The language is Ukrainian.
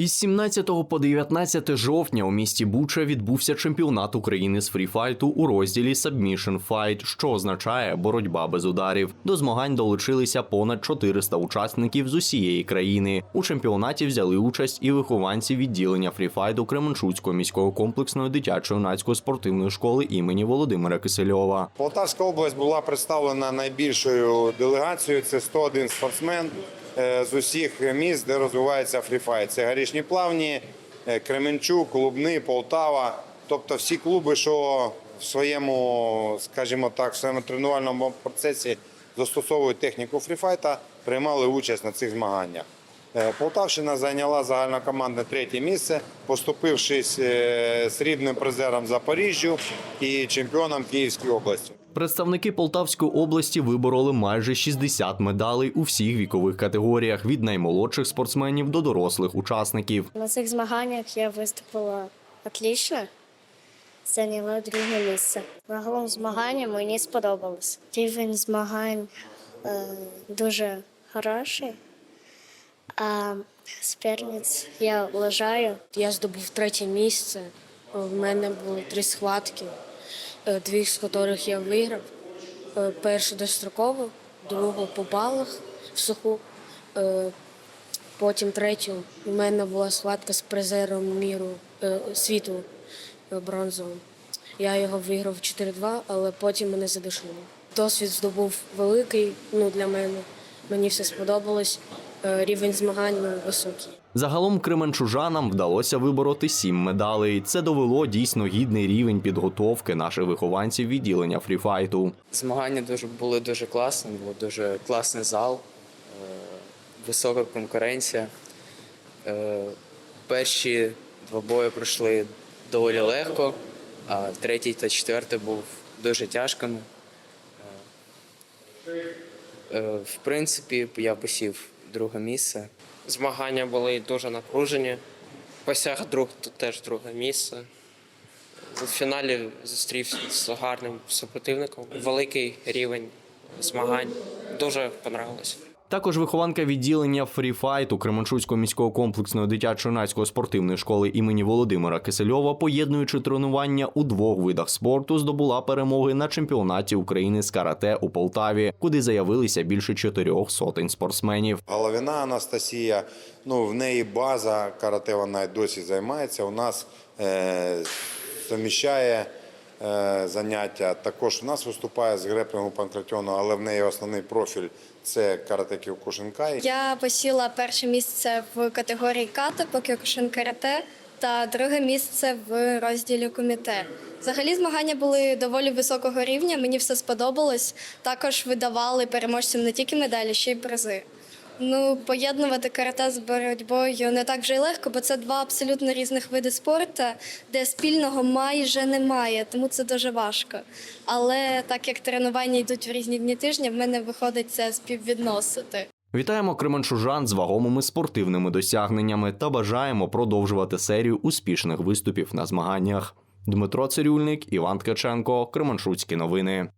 Із 17 по 19 жовтня у місті Буча відбувся чемпіонат України з фріфайту у розділі Submission Fight, що означає боротьба без ударів. До змагань долучилися понад 400 учасників з усієї країни. У чемпіонаті взяли участь і вихованці відділення фріфайту Кременчуцької міської комплексної дитячо-юнацької спортивної школи імені Володимира Кисельова. Полтавська область була представлена найбільшою делегацією. Це 101 спортсмен з усіх міст, де розвивається фріфайт. Це Горішні Плавні, е, Кременчук, Клубни, Полтава. Тобто всі клуби, що в своєму, скажімо так, в своєму тренувальному процесі застосовують техніку фріфайта, приймали участь на цих змаганнях. Е, Полтавщина зайняла загальнокомандне третє місце, поступившись е, срібним призером Запоріжжю і чемпіоном Київської області. Представники Полтавської області вибороли майже 60 медалей у всіх вікових категоріях від наймолодших спортсменів до дорослих учасників. На цих змаганнях я виступила отлично, зайняла друге місце. Загалом змагання мені сподобалось. Рівень змагань е, дуже хороший, а суперниць я вважаю. Я здобув третє місце. В мене були три схватки, дві з яких я виграв. Е, Першу достроково, другу по балах в суху. Е, Потім третю у мене була схватка з призером міру е, світу е, бронзовим. Я його виграв 4-2, але потім мене задушили. Досвід здобув великий ну, для мене. Мені все сподобалось. Е, Рівень змагань високий. Загалом кременчужанам вдалося вибороти сім медалей. Це довело дійсно гідний рівень підготовки наших вихованців відділення фріфайту. Змагання дуже були дуже класні, був дуже класний зал, е, висока конкуренція. Е, Перші два бої пройшли доволі легко, а третій та четвертий був дуже тяжкими. В принципі, я посів друге місце. Змагання були дуже напружені. Посяг друг теж друге місце. У фіналі зустрівся з гарним супротивником. Великий рівень змагань. Дуже понравилось. Також вихованка відділення фріфайту Кременчуцької міської комплексної дитячо-юнацької спортивної школи імені Володимира Кисельова, поєднуючи тренування у двох видах спорту, здобула перемоги на чемпіонаті України з карате у Полтаві, куди заявилися більше чотирьох сотень спортсменів. Головина Анастасія, ну в неї база карате, вона досі займається. У нас е, суміщає заняття. Також у нас виступає з греплінгу панкратіону, але в неї основний профіль це карате Кyokushinkai. Я посіла перше місце в категорії ката по карате та друге місце в розділі коміте. Взагалі змагання були доволі високого рівня. Мені все сподобалось. Також видавали переможцям не тільки медалі, ще й призи. Ну, поєднувати карате з боротьбою не так вже й легко, бо це два абсолютно різних види спорту, де спільного майже немає, тому це дуже важко. Але так як тренування йдуть в різні дні тижня, в мене виходить це співвідносити. Вітаємо кременчужан з вагомими спортивними досягненнями та бажаємо продовжувати серію успішних виступів на змаганнях. Дмитро Цирюльник, Іван Ткаченко, Кременчуцькі новини.